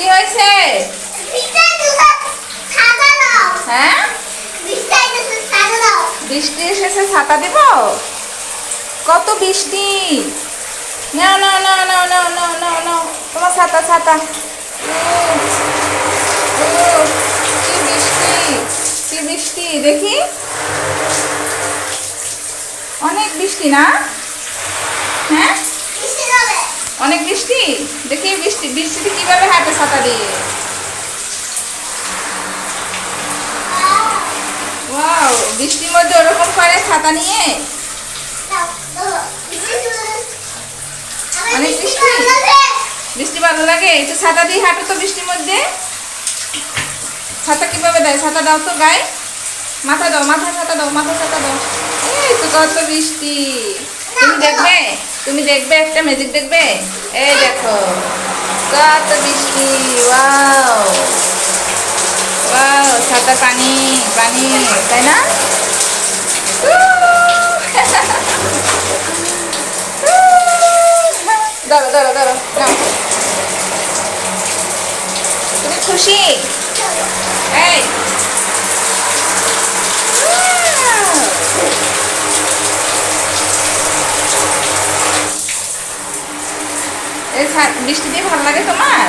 কি হয়েছে? হ্যাঁ? বৃষ্টি এসেছে ছাতা দেব? কত বৃষ্টি? নাও নাও নাও নাও নাও নাও নাও নাও। তোমার ছাতা ছাতা। কি বৃষ্টি কি বৃষ্টি দেখি। অনেক বৃষ্টি না? হ্যাঁ? অনেক বৃষ্টি? দেখি বৃষ্টি, বৃষ্টিতে কীভাবে হাঁটে ছাতা দিয়ে? বৃষ্টির মধ্যে ওরকম করে ছাতা নিয়ে? বৃষ্টি? ভালো লাগে? একটু ছাতা দিয়ে হাঁটো তো বৃষ্টির মধ্যে? ছাতা কীভাবে দেয়? ছাতা দাও তো গায়ে। মাথা দাও, মাথা ছাতা দাও, মাথা ছাতা দাও। এই তো কত বৃষ্টি। তুমি দেখবে? তুমি দেখবে একটা ম্যাজিক দেখবে? এই দেখো। কত বৃষ্টি। ওয়াও। ওয়াও ছাতা পানি পানি, তাই না? ধরো ধরো ধরো। তুমি খুশি এই এই ছা- বৃষ্টি দিয়ে ভালো লাগে তোমার?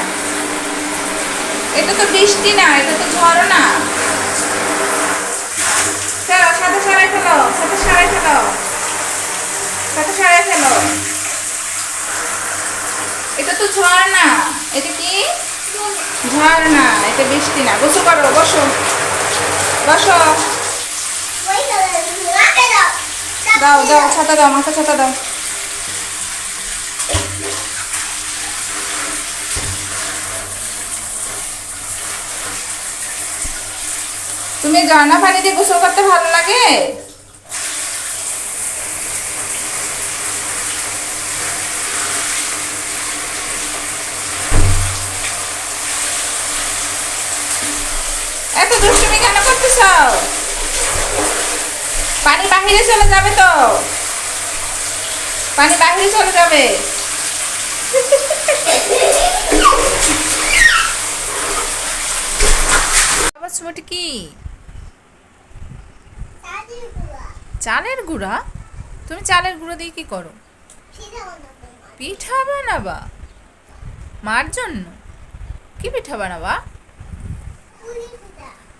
এটা তো বৃষ্টি না, এটা তো ঝড় না। চলো সাথে সারাই ফেলো সাথে সারাই ফেলো। সাথে সারাই ফেলো। এটা তো ঝড় না, এটা কি? ঝড় না, এটা বৃষ্টি না। বসো, করো, বসো। বসো। দাও দাও, ছাতা দাও মাথা ছাতা দাও। তুমি ঝর্ণা পানি দিয়ে গোসল করতে ভালো লাগে? এত দুষ্টুমি কেন করতেছ? পানি বাহিরে চলে যাবে তো। পানি বাহিরে চলে যাবে। আবার ছোট কি? চালের গুঁড়া? তুমি চালের গুঁড়ো দিয়ে কি করো? পিঠা বানাবা। মার জন্য? কি পিঠা বানাবা?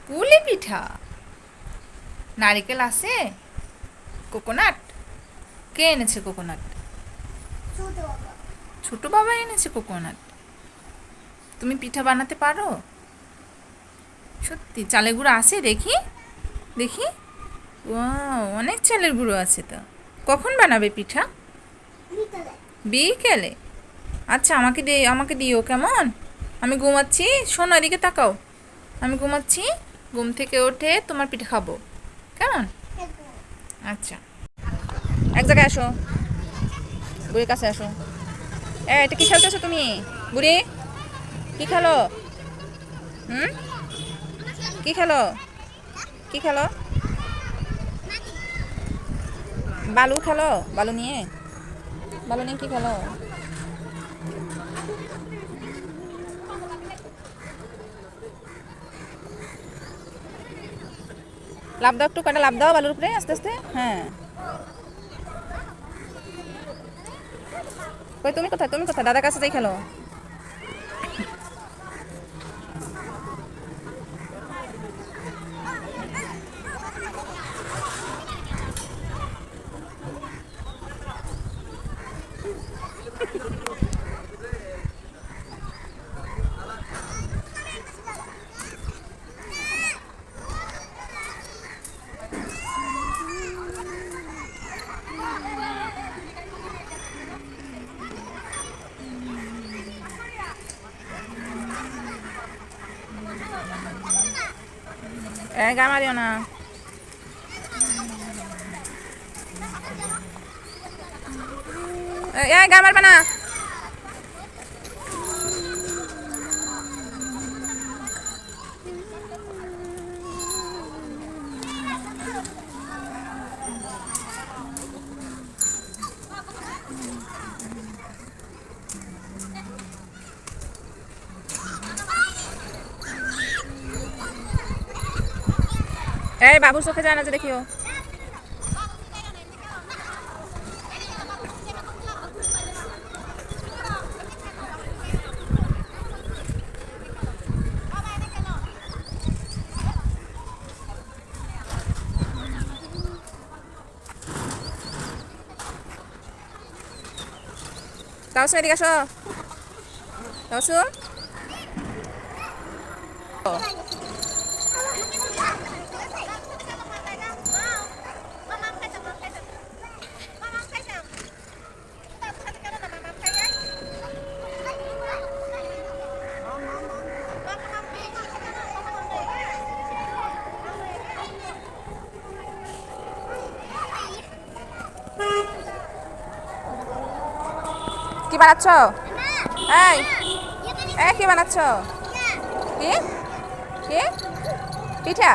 পুলি পিঠা। নারিকেল আছে? কোকোনাট? কে এনেছে কোকোনাট? ছোট বাবা এনেছে কোকোনাট? তুমি পিঠা বানাতে পারো? সত্যি চালের গুঁড়ো আছে দেখি। দেখি। ও অনেক চালের গুঁড়ো আছে তো। কখন বানাবে পিঠা? বিকেলে? আচ্ছা আমাকে দে আমাকে দিও কেমন? আমি ঘুমাচ্ছি শোনো এদিকে তাকাও। আমি ঘুমাচ্ছি ঘুম থেকে উঠে তোমার পিঠে খাব। কেমন? আচ্ছা। এক জায়গায় আসো। বুড়ির কাছে আসো। এ এটা কি খেলতেছো তুমি? বুড়ি কী খেলো? হুম? কী খেলো? কী খেলো? বালু খেলো? বালু নিয়ে? বালু নিয়ে কি খেলো? লাভ দাও একটু, কয়টা লাভ দাও বালুর উপরে, আস্তে আস্তে? হ্যাঁ। তুমি কোথায়? তুমি কোথায়? দাদার কাছে যাই খেলো। Eh, gama Mariona. Eh, gama hermana. এই বাবুর চোখে যায় না যে দেখিও। তাওসুম এদিকে আসো। তাওসুম কি বানাচ্ছ? এই এই কি বানাচ্ছ? কি? কি? পিঠা?